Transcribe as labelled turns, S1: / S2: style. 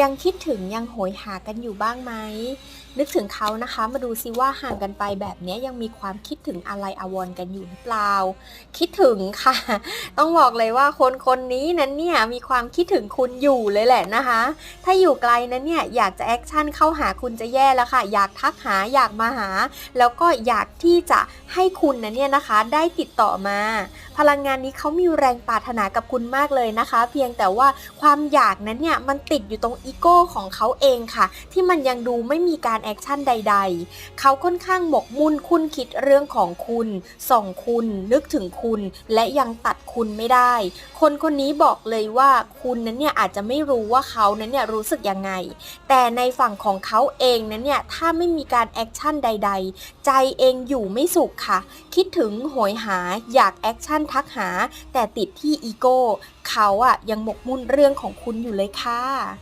S1: ยังคิดถึงยังโหยหากันอยู่บ้างไหม นึกถึงเขานะคะ มาดูซิว่าห่างกันไปแบบนี้ยังมีความคิดถึงอะไรอาวรกันอยู่หรือเปล่า คิดถึงค่ะ ต้องบอกเลยว่าคนคนนี้นั้นเนี่ยมีความคิดถึงคุณอยู่เลยแหละนะคะ ถ้าอยู่ไกลนั้นเนี่ยอยากจะแอคชั่นเข้าหาคุณจะแย่แล้วค่ะ อยากทักหาอยากมาหา แล้วก็อยากที่จะให้คุณนั้นเนี่ยนะคะได้ติดต่อมา พลังงานนี้เขามีแรงปรารถนากับคุณมากเลยนะคะ เพียงแต่ว่าความอยากนั้นเนี่ยมันติดอยู่ตรงอีโก้ของเขาเองค่ะ ที่มันยังดูไม่มีการแอคชั่นใด ๆ เขาค่อนข้างหมกมุ่นคุ้นคิดเรื่องของคุณ ส่องคุณ นึกถึงคุณ และยังตัดคุณไม่ได้ คนคนนี้บอกเลยว่าคุณนั้นเนี่ยอาจจะไม่รู้ว่าเขานั้นเนี่ยรู้สึกยังไง แต่ในฝั่งของเขาเองนั้นเนี่ยถ้าไม่มีการแอคชั่นใด ๆ ใจเองอยู่ไม่สุขค่ะ คิดถึงโหยหาอยากแอคชั่นทักหา แต่ติดที่อีโก้เขาอะยังหมกมุ่นเรื่องของคุณอยู่เลยค่ะ